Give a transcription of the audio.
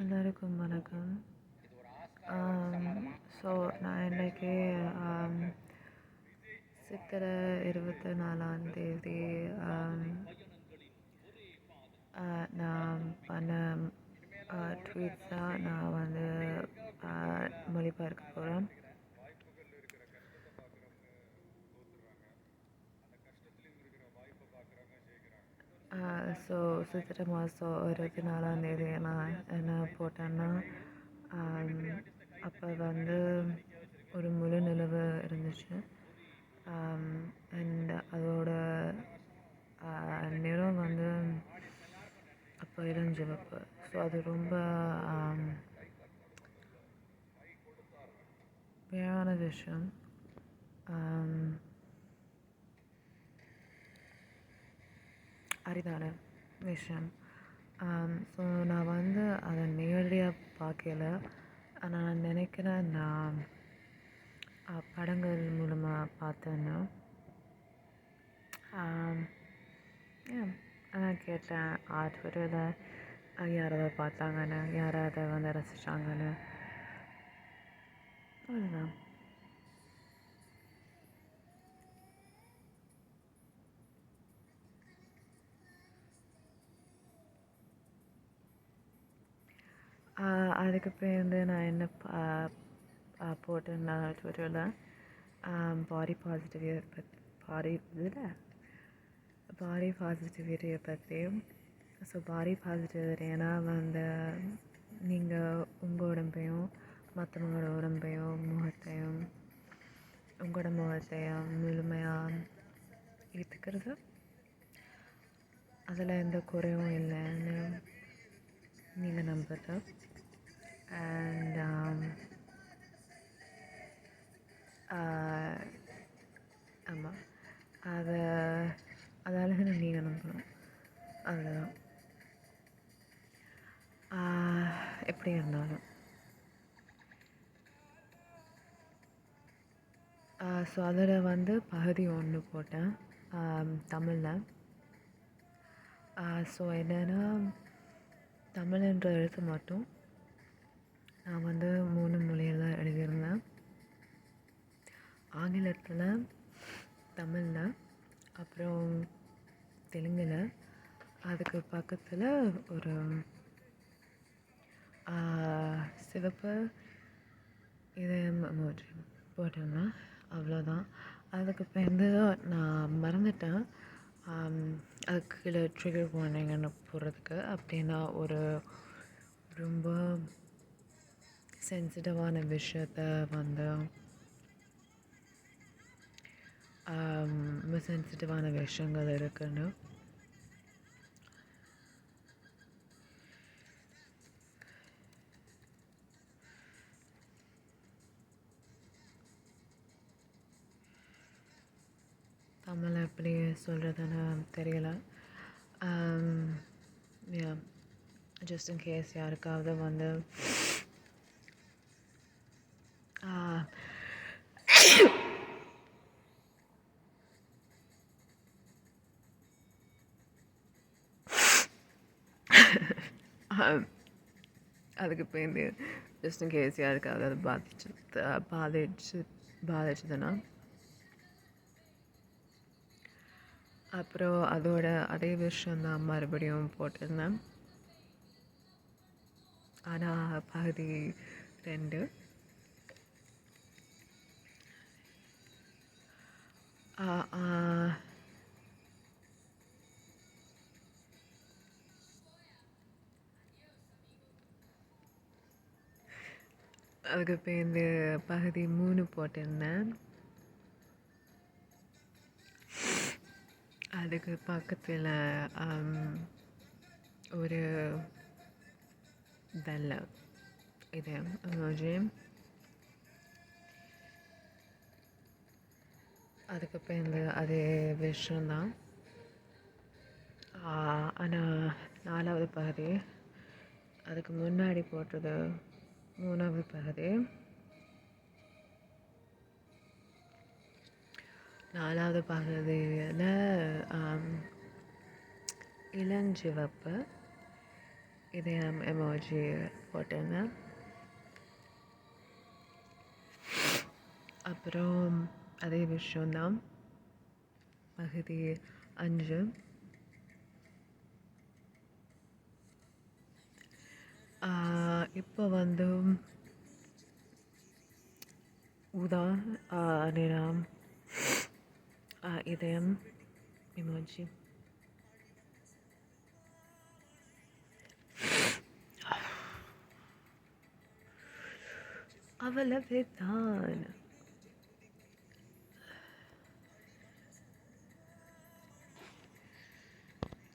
எல்லாருக்கும் வணக்கம். ஸோ நான் இன்றைக்கி சித்திரை இருபத்தி நாலாம் தேதி நான் பண்ண ட்வீட்ஸாக நான் வந்து மொழிபெயர்க்க போகிறேன் ஸோ சித்திரை மாதம் இருபத்தி நாலாந்தேதி நான் என்ன போட்டேன்னா அப்போ வந்து ஒரு முழு நிலவு இருந்துச்சு. அண்ட் அதோட நிறம் வந்து அப்போ இளஞ்சிவப்பு ஸோ அது ரொம்ப வேறான விஷயம். அரிதான விஷயம். ஸோ நான் வந்து அதை நேரடியாக பார்க்கல. ஆனால் நான் நினைக்கிறேன் நான் படங்கள் மூலமாக பார்த்தேன்னு அதான் கேட்டேன் ட்விட்டரில் யார் அதை பார்த்தாங்கன்னு? யார் அதை வந்து ரசித்தாங்கன்னு அவ்வளோதான் அதுக்கப்புறம் வந்து நான் என்ன போட்டேன்னா ட்விட்டரில் பாடி பாசிட்டிவியை பற்றி பாடி இதில்? பாடி பாசிட்டிவிட்டியை பற்றி ஸோ பாடி பாசிட்டிவிட்டினா வந்து நீங்கள் உங்கள் உடம்பையும் மற்றவங்களோட உடம்பையும் முகத்தையும் உங்களோட முகத்தையும் முழுமையாக ஏற்றுக்கிறது அதில் எந்த குறையும் இல்லைன்னு நீங்கள் நம்புறது அண்ட் um, ஆமாம் அதை அதால் நீங்கள் நம்பணும். அவ்வளோதான் எப்படி இருந்தாலும். ஸோ அதில் வந்து பகுதி ஒன்று போட்டேன். தமிழில். ஸோ என்னென்னா தமிழ்ன்ற எழுத்து மட்டும். நான் வந்து மூணு மொழியில் தான் எழுதியிருந்தேன். ஆங்கிலத்தில் தமிழில் அப்புறம் தெலுங்கில். அதுக்கு பக்கத்தில் ஒரு சிவப்பு இதயம் எமோஜி போட்டிருந்தேன் அவ்வளோதான் அதுக்கு பிறந்து நான் மறந்துட்டேன். அதுக்கு கீழே ட்ரிகர் வார்னிங்னு போடுறதுக்கு. அப்படின்னா ஒரு ரொம்ப சென்சிட்டிவான விஷயத்த வந்து ரொம்ப சென்சிட்டிவான விஷயங்கள் இருக்குன்னு. தமிழ் எப்படி சொல்கிறதுன்னு தெரியல. ஜஸ்ட் இன் கேஸ் யாருக்காவது வந்து அதுக்கு பேருந்து ஜஸ்ட் இன் கேஸ் யாருக்காவது அது பாதிச்சு பாதிச்சு பாதிச்சதுன்னா அப்புறம் அதோட அதே விஷயம் தான் மறுபடியும் போட்டிருந்தேன். ஆனால் பகுதி ரெண்டு. அதுக்கு பேருந்து பகுதி மூணு போட்டிருந்தேன். அதுக்கு பக்கத்தில் ஒரு வெள்ளை இது எமோஜி அதுக்கு பேருந்து அதே விஷயந்தான் ஆனால் நாலாவது பகுதி அதுக்கு முன்னாடி போட்டது மூணாவது பகுதி நாலாவது பகுதியில் இளஞ்சிவப்பு இதயம் எமோஜி போட்டிருந்தேன் அப்புறம் அதே விஷயந்தான் பகுதி அஞ்சு. இப்போ வந்து உதா நிறம் இதயம் எமோஜி அவ்வளவே தான்